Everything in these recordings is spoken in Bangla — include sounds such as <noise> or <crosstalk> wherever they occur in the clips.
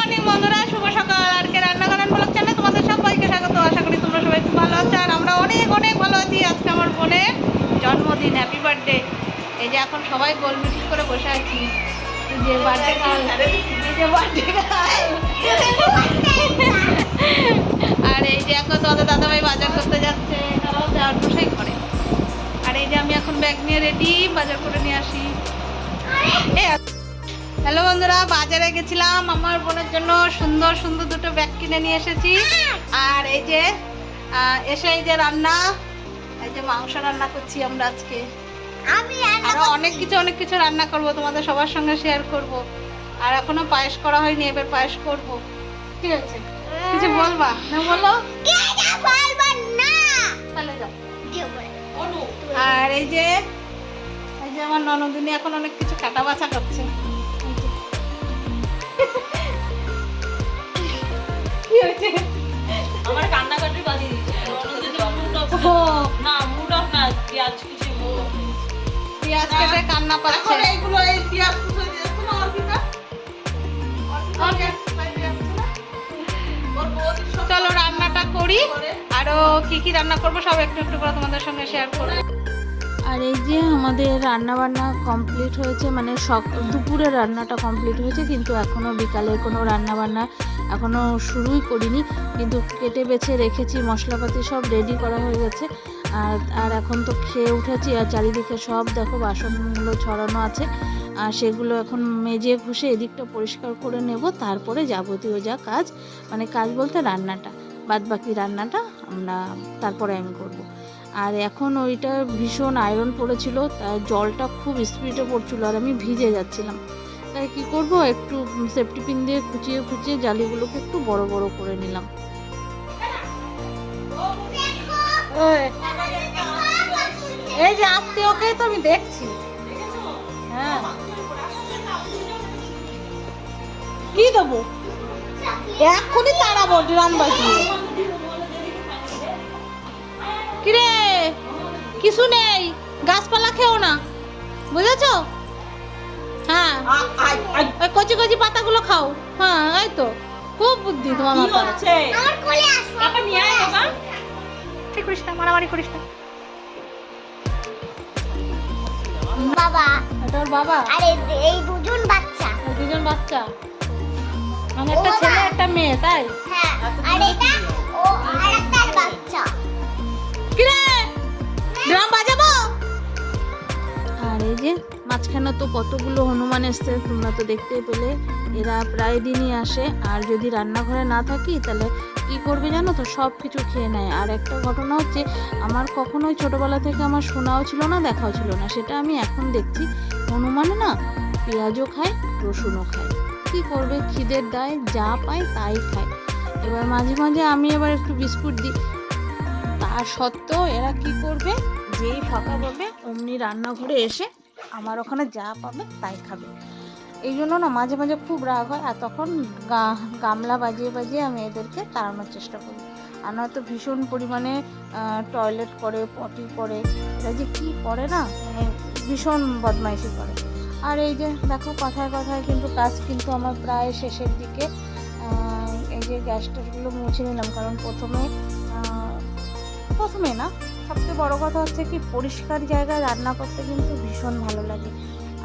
মর্নিং বন্ধুরা, শুভ সকাল। আর কে রান্না করেন ব্লগ চ্যানেলে তোমাদের সবাইকে স্বাগত। আশা করি তোমরা সবাই খুব ভালো আছো, আর আমরা অনেক অনেক ভালো আছি। আজকে আমার বোনের জন্মদিন হ্যাপি বার্থডে এই যে এখন সবাই গোল মিটিং করে বসে আছি। যে বার্থডে যে বার্থডে আর এই যে এখন তোমাদের দাদাভাই বাজার করতে যাচ্ছে, তারাও যাওয়ার বসেই করে আর এই যে আমি এখন ব্যাগ নিয়ে রেডি বাজার করে নিয়ে আসি। এই হ্যালো বন্ধুরা বাজারে গেছিলাম। আমার বোনের জন্য সুন্দর সুন্দর দুটো ব্যাগ কিনে নিয়ে এসেছি। আর এই যে এসে এই যে রান্না এই যে মাংস রান্না করছি আমরা আজকে। আমি আরও অনেক কিছু অনেক কিছু রান্না করব তোমাদের সবার সঙ্গে শেয়ার করব। আর এখনও পায়েস করা হয়নি এবার পায়েস করব। ঠিক আছে? কিছু বলবা? না বলো? তাহলে যাও। আর এই যে এই যে আমার ননদিনী এখন অনেক কিছু কাটা বাছা করছে। কি হয়েছে আমার কান্নাকাটি বাজিয়ে দিচ্ছে। মুড অফ ও না মুড অফ না পেঁয়াজ কিছু পেঁয়াজ কেটে কান্না পাচ্ছে। এইগুলো এই পেঁয়াজ কুচো দিয়েছে না অর্পিতা। ওর বৌদির সব চলো রান্নাটা করি। আরও কি কি রান্না করব সব একটু একটু করে তোমাদের সঙ্গে শেয়ার করব। আর এই যে আমাদের রান্না বান্না কমপ্লিট হয়েছে মানে সক, দুপুরে রান্নাটা কমপ্লিট হয়েছে, কিন্তু এখনও বিকালে কোনো রান্না বান্না এখনও শুরুই করিনি। কিন্তু কেটে বেছে রেখেছি, মশলাপাতি সব রেডি করা হয়ে গেছে। আর আর এখন তো খেয়ে উঠেছি, আর চারিদিকে সব দেখো বাসনগুলো ছড়ানো আছে। আর সেগুলো এখন মেজে ঘষে এদিকটা পরিষ্কার করে নেব, তারপরে যাবতীয় যা কাজ মানে কাজ বলতে রান্নাটা বাদ বাকি রান্নাটা আমরা তারপরে আমি করব। আর এখন ওইটা ভীষণ আয়রন পড়েছিল, তাই জলটা খুব স্পিডে পড়ছিল আর আমি ভিজে যাচ্ছিলাম। তাই কি করব, একটু সেফটি পিন দিয়ে খুঁচিয়ে খুঁচিয়ে জালিগুলোকে একটু বড় বড় করে নিলাম। এই যে আত্মীয়কে তো আমি দেখছি। হ্যাঁ। কি দেবো? এক্ষুনি তাড়াবো, ড্রাম বাজিয়ে। কিরে? কিছু নেই গাছপালা খেও না। বুঝেছ? হ্যাঁ। ওই কচি কচি পাতাগুলো খাও। হ্যাঁ এই তো। খুব বুদ্ধি তোমার বাবা ঠিক করিস না মারামারি করিস না। বাবা। ওর বাবা? আর এই- এই দুজন বাচ্চা। দুজন বাচ্চা? মানে একটা ছেলে একটা মেয়ে তাই? হ্যাঁ। আর এটা ও আর একটা ড্রাম বাজাবো? আর এই যে, মাঝখানে তো কতগুলো হনুমান এসছে, তোমরা তো দেখতেই পেলে। এরা প্রায় দিনই আসে, আর যদি রান্নাঘরে না থাকি, তাহলে কি করবে জানো তো? সব কিছু খেয়ে নেয়। আর একটা ঘটনা হচ্ছে, আমার কখনোই ছোটবেলা থেকে আমার শোনাও ছিল না, দেখাও ছিল না। সেটা আমি এখন দেখছি। হনুমানে না পেঁয়াজও খায়, রসুনও খায়। কি করবে? খিদের দায়, যা পায় তাই খায়। এবার মাঝে মাঝে আমি এবার একটু বিস্কুট দিই। তা সত্ত্বেও এরা কি করবে? যেই ফাঁকা পাবে অমনি রান্নাঘরে এসে আমার ওখানে যা পাবে তাই খাবে। এই জন্য না মাঝে মাঝে খুব রাগ হয় আর তখন গামলা বাজিয়ে বাজিয়ে আমি এদেরকে তাড়ানোর চেষ্টা করি। আর নয়তো ভীষণ পরিমাণে টয়লেট করে পটি করে, এরা যে কী করে না মানে ভীষণ বদমাইশি করে। আর এই যে দেখো কথায় কথায় কিন্তু কাজ কিন্তু আমার প্রায় শেষের দিকে এই যে গ্যাস মুছে নিলাম। কারণ প্রথমে প্রথমে না, সবচেয়ে বড় কথা হচ্ছে কি, পরিষ্কার জায়গায় রান্না করতে কিন্তু ভীষণ ভালো লাগে।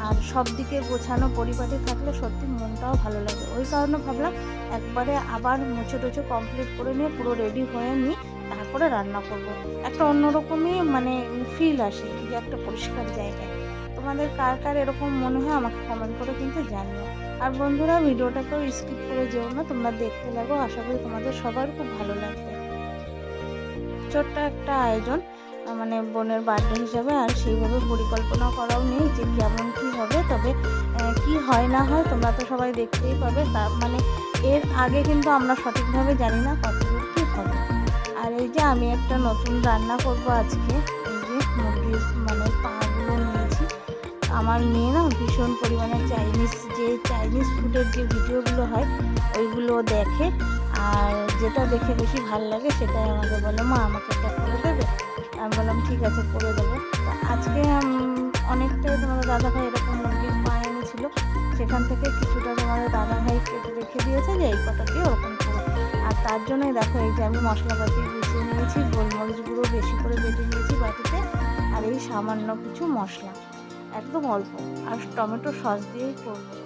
আর সব দিকে গোছানো পরিপাটি থাকলে সত্যি মনটাও ভালো লাগে। ওই কারণে ভাবলাম একবারে আবার মুছে টুছে কমপ্লিট করে নিয়ে পুরো রেডি হয়ে নিই তারপরে রান্না করব। একটা অন্যরকমই মানে ফিল আসে যে একটা পরিষ্কার জায়গায়। তোমাদের কার কার এরকম মনে হয় আমাকে কমেন্ট করে কিন্তু জানিও। আর বন্ধুরা, ভিডিওটাকেও স্কিপ করে যেও না, তোমরা দেখতে লাগো। আশা করি তোমাদের সবার খুব ভালো লাগবে। ছোট্ট একটা আয়োজন মানে বোনের বার্থডে হিসাবে, আর সেইভাবে পরিকল্পনা করাও নেই যে কেমন কী হবে, তবে কি হয় না হয় তোমরা তো সবাই দেখতেই পাবে। তার মানে এর আগে কিন্তু আমরা সঠিকভাবে জানি না কতদূর কি হবে। আর এই যে আমি একটা নতুন রান্না করব আজকে, এই যে মুরগির মানে পাগুলো নিয়েছি। আমার মেয়ে না ভীষণ পরিমাণে চাইনিজ যে চাইনিজ ফুডের যে ভিডিওগুলো হয়, ওইগুলো দেখে আর যেটা দেখে বেশি ভালো লাগে সেটাই আমাকে বলে, মা আমাকে এটা করে দেবে। আমি বললাম, ঠিক আছে, করে দেবো। আজকে অনেকটাই তোমাদের দাদা ভাই এরকম মুরগির পা এনেছিল। সেখান থেকে কিছুটা তোমাদের দাদা ভাই কেটে রেখে দিয়েছে যে, এই কটা দিয়ে ওরকম করো। আর তার জন্যই দেখো, এই যে আমি মশলাপাতি গুছিয়ে নিয়েছি, গোলমরিচ গুঁড়ো বেশি করে বেটে নিয়েছি বাটিতে, আর এই সামান্য কিছু মশলা। একদম অল্প। আর টমেটো সস দিয়েই করব।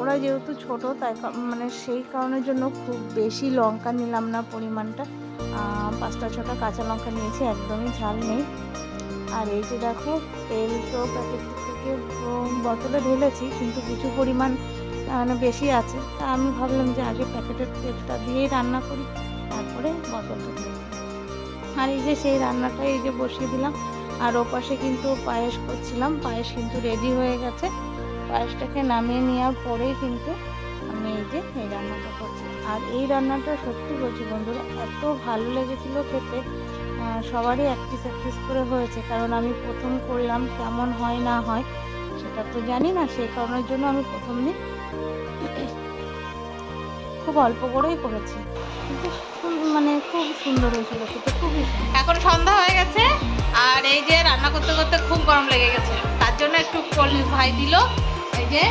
ওরা যেহেতু ছোট, তাই মানে সেই কারণের জন্য খুব বেশি লঙ্কা নিলাম না পরিমাণটা। পাঁচটা, ছটা কাঁচা লঙ্কা নিয়েছি, একদমই ঝাল নেই। আর এই যে দেখো, তেল তো প্যাকেট থেকে বোতলে ঢেলেছি, কিন্তু কিছু পরিমাণ মানে বেশি আছে। তা আমি ভাবলাম যে আগে প্যাকেটের তেলটা দিয়েই রান্না করি, তারপরে বোতলটা দিই। আর এই যে সেই রান্নাটা এই যে বসিয়ে দিলাম। আর ওপাশে কিন্তু পায়েস করছিলাম, পায়েস কিন্তু রেডি হয়ে গেছে। পায়েসটাকে নামিয়ে নেওয়ার পরেই কিন্তু আমি এই যে এই রান্নাটা করছি। আর এই রান্নাটা সত্যি বলছি বন্ধুরা, এত ভালো লেগেছিল খেতে। সবারই এক পিস এক পিস করে হয়েছে। কারণ আমি প্রথম করলাম কেমন হয় না হয়, সেটা তো জানি না। সেই কারণের জন্য আমি প্রথম দিন খুব অল্প করেই করেছি। কিন্তু মানে খুব সুন্দর হয়েছিল খেতে, খুবই এখন সন্ধ্যা হয়ে গেছে, আর এই যে রান্না করতে করতে খুব গরম লেগে গেছে। তার জন্য একটু কোল্ড ভাই দিল। যে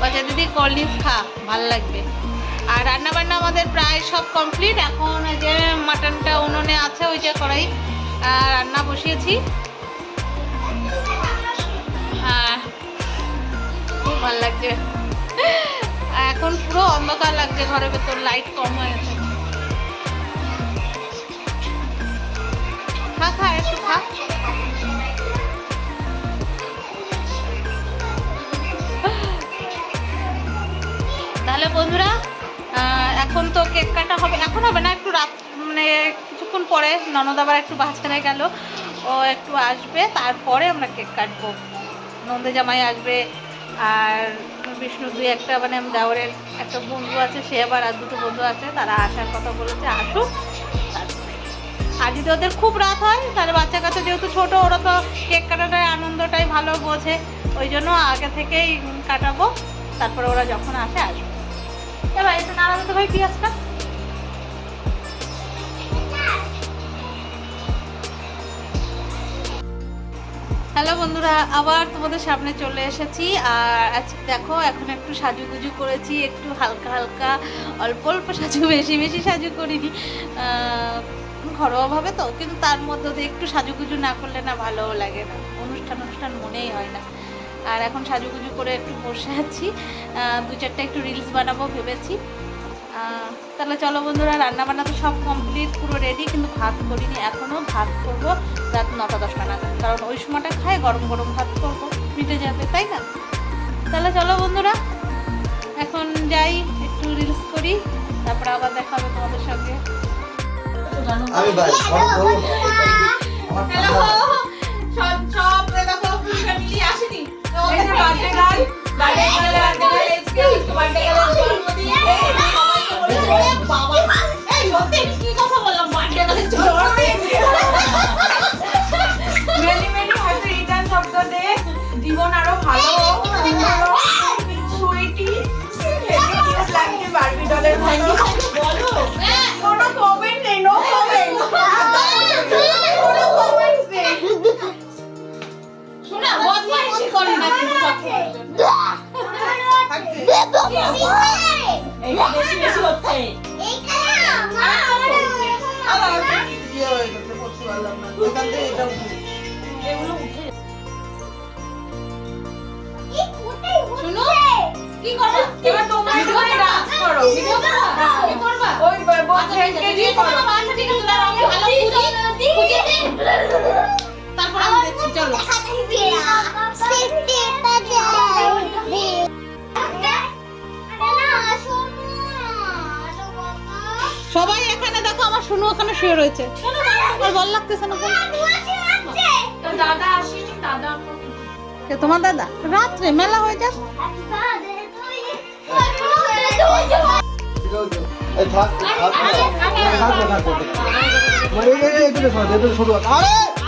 বলছে <laughs> দিদি কোল্ড খা, ভালো লাগবে। আর রান্না বান্না আমাদের প্রায় সব কমপ্লিট এখন যে মাটনটা উনুনে আছে, ওই যে কড়াই রান্না বসিয়েছি। হ্যাঁ খুব ভালো লাগছে। এখন পুরো অন্ধকার লাগছে ঘরের ভেতর লাইট কম হয়ে গেছে। খা খা, একটু খা। তাহলে বন্ধুরা এখন তো কেক কাটা হবে, এখন হবে না, একটু রাত মানে কিছুক্ষণ পরে ননদ আবার একটু বাজারে গেল, ও একটু আসবে, তারপরে আমরা কেক কাটবো। নন্দে জামাই আসবে, আর বিষ্ণু দুই একটা মানে দেওয়ারের একটা বন্ধু আছে, সে আবার আর দুটো বন্ধু আছে, তারা আসার কথা বলেছে, আসুক। আর যদি ওদের খুব রাত হয়, তাহলে বাচ্চা কাচ্চা যেহেতু ছোট, ওরা তো কেক কাটাটার আনন্দটাই ভালো বোঝে, ওই জন্য আগে থেকেই কাটাবো, তারপরে ওরা যখন আসে, আসবে। এবার এটা ভাই পেঁয়াজটা। হ্যালো বন্ধুরা, আবার তোমাদের সামনে চলে এসেছি। আর আজকে দেখো, এখন একটু সাজুগুজু করেছি, একটু হালকা হালকা, অল্প অল্প সাজু, বেশি বেশি সাজু করিনি। ঘরোয়াভাবে তো, কিন্তু তার মধ্যে দিয়ে একটু সাজুগুজু না করলে না ভালোও লাগে না। অনুষ্ঠান অনুষ্ঠান মনেই হয় না। আর এখন সাজুগুজু করে একটু বসে আছি। দু চারটা একটু রিলস বানাবো ভেবেছি। তাহলে চলো বন্ধুরা রান্না বান্না তো সব কমপ্লিট পুরো রেডি কিন্তু ভাত করিনি এখনও ভাত করব রাত নটা, দশটা নাগাদ। কারণ ওই সময়টা খাই, গরম গরম ভাত করব। মিটে যাবে, তাই না? তাহলে চলো বন্ধুরা, এখন যাই, একটু রিলস করি, তারপরে আবার দেখা হবে তোমাদের সঙ্গে। আমি ভাই সব বলো। আমার হ্যালো সব সব দেখো ফুল ফ্যামিলি আসেনি। তো ওদের birthday girl birthday girl birthday girl SK birthday girl জন্মদিন। এই সবাইকে বলেছে ওরে বাবা এই সত্যি আমি কি কথা বললাম বার্থডে গার্লের জন্মদিন। হ্যাপি রিটার্ন শব্দ দে। জীবন আরও ভালো। বদমাইশি করে না কিন্তু সবসময়। এইটা বেশি বেশি হচ্ছে আবার কি হয়ে গেছে বলতে পারলাম না দোকান থেকে এটা উঠে এগুলো উঠে শুনো কি করো এবার তোমরা সবাই ডান্স করো ভিডিও করবা কি করবা ওই বোন আচ্ছা, ঠিক আছে, থেকে দিয়ে করো করো। আচ্ছা, ঠিক আছে, দাঁড়াও, আমি ভালো খুঁজি, খুঁজি। তারপর আমি দেখছি, চলো। সবাই এখানে দেখো আমার শুনু ওখানে শুয়ে রয়েছে আমার ভালো লাগতেছে না কেন? তো দাদা আসেনি দাদা আমার কে তোমার দাদা রাত্রে মেলা হয়ে যাক এই থাক থাক থাক থাক মানে এই এই এগুলো সব এগুলো শুরু আরে তুই সরে যা তুই সরাই এবার তো সরাই বলো বলো কি ওইদিকে তো আমি আলো পাচ্ছি না সুন্দর আলোর জন্য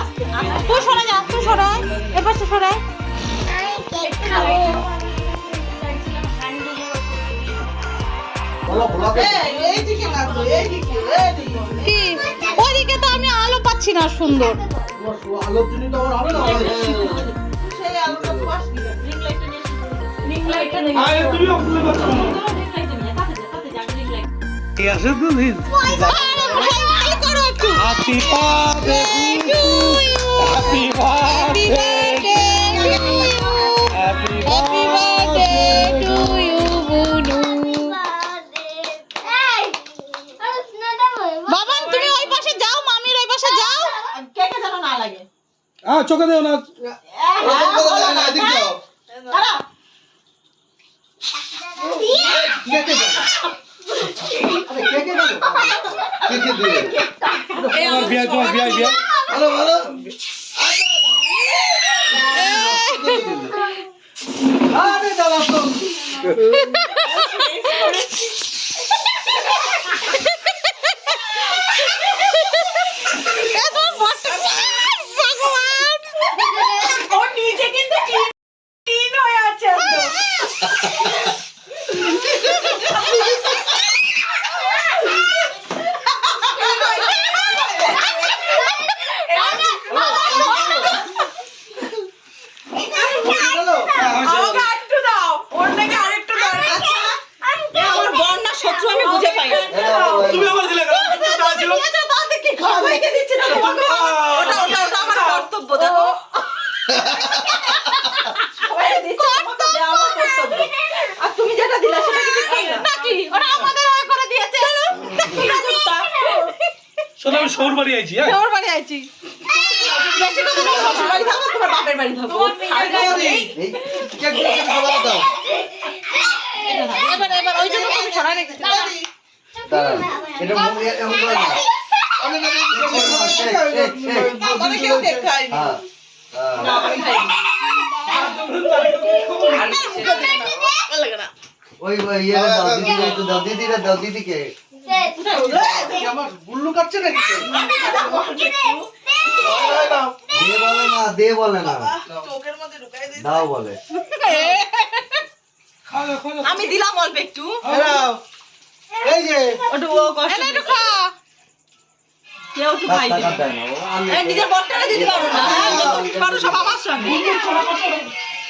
তো আমার হবে না সেই আলোটা তো রিং লাইট আরে তুমি অকুলে পাচ্ছো না এই আছে তো দিন happy birthday happy birthday happy birthday to you Bunu Baban তুমি ওই পাশে যাও মামির ওই পাশে যাও। কেকে যেন না লাগে। হ্যাঁ চোখে দেও না ওরকম করে যায় না, এদিক যাও। কে কে যাবে? আরে কে কে যাবে? কে কে দিবে? তোমার বিয়ে তোমার বিয়ে বিয়ে ভালো, ভালো। আরে দাদা তো। ওর নিচে কিন্তু clean- clean হয়ে আছে একদম। ভালো। আমাকে আরেকটু দাও ওর নাকি আরেকটু দরকার আমার বন্যা শত্রু আমি বুঝে পাই এই দাও, এই তুমি দাও। আমার দিলে কেন তুমি তো ছিল সবাইকে দিচ্ছি না তোমাকে ওটা ওটা ওটা আমার কর্তব্য দেখো সবাইকে দিচ্ছি তোমাকে দেওয়া আমার কর্তব্য আর তুমি যেটা দিলা সেটা কি ঠিক না কি ওরা আমাদের ওই করে দিয়েছে শোনো আমি শহর বাড়ি আইছি হ্যাঁ ওর বাড়ি আইছি বেশি করে তোমার শ্বশুর বাড়ি থাকো তোমার বাপের বাড়ি থাকো এই, কে কে কে খাবার দাও? এবার এবার ওই জন্য তুমি ছড়াই রেখেছি দাঁড়াও। এটা মুখ দিয়ে এমন করে না। এই, এই, এই, এই। আমাদের কেউ কেক খায়নি। হ্যাঁ, হ্যাঁ। ওই ওই দাও দিদিরে দাও দিদিকে। দে বলে না না দাও বলে আমি দিলাম অল্প একটু। এই যে ওটু ও কষ্ট এনে ঢুকা কেউ খাই না এই নিজের বটটা দিতে পারো না। হ্যাঁ যত পারো সব আমার সঙ্গে।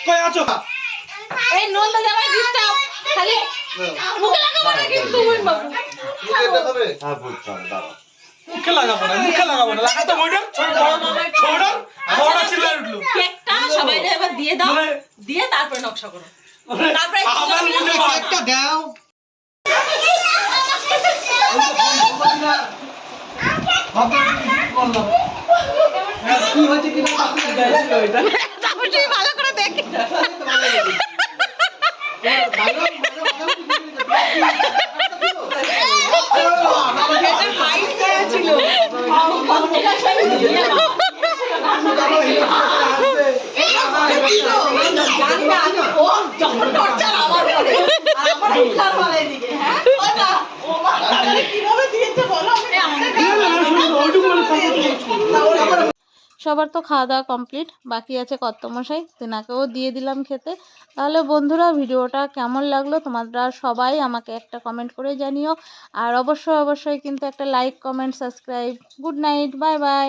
কই আছো? এই নন্দ জামাই ডিস্টার্ব খালি মুখে না দাও মুখে লাগাবো না মুখে লাগাবো না। লাগাতে মইডার ছোট ছোট বড় চিল্লা উঠল কেকটা সবাই এবার দিয়ে দাও। মানে দিয়ে তারপরে নকশা করো। মানে তারপরে। একটা দাও। কি হয়েছে কি তাপসী ভালো করে দেখি। কীভাবে দিয়েছে বলো সবার তো খাওয়া দাওয়া কমপ্লিট বাকি আছে কর্তমশাই তেনাকেও দিয়ে দিলাম খেতে। তাহলে বন্ধুরা, ভিডিওটা কেমন লাগল তোমরা সবাই আমাকে একটা কমেন্ট করে জানিও। আর অবশ্যই অবশ্যই কিন্তু একটা like comment subscribe good night bye bye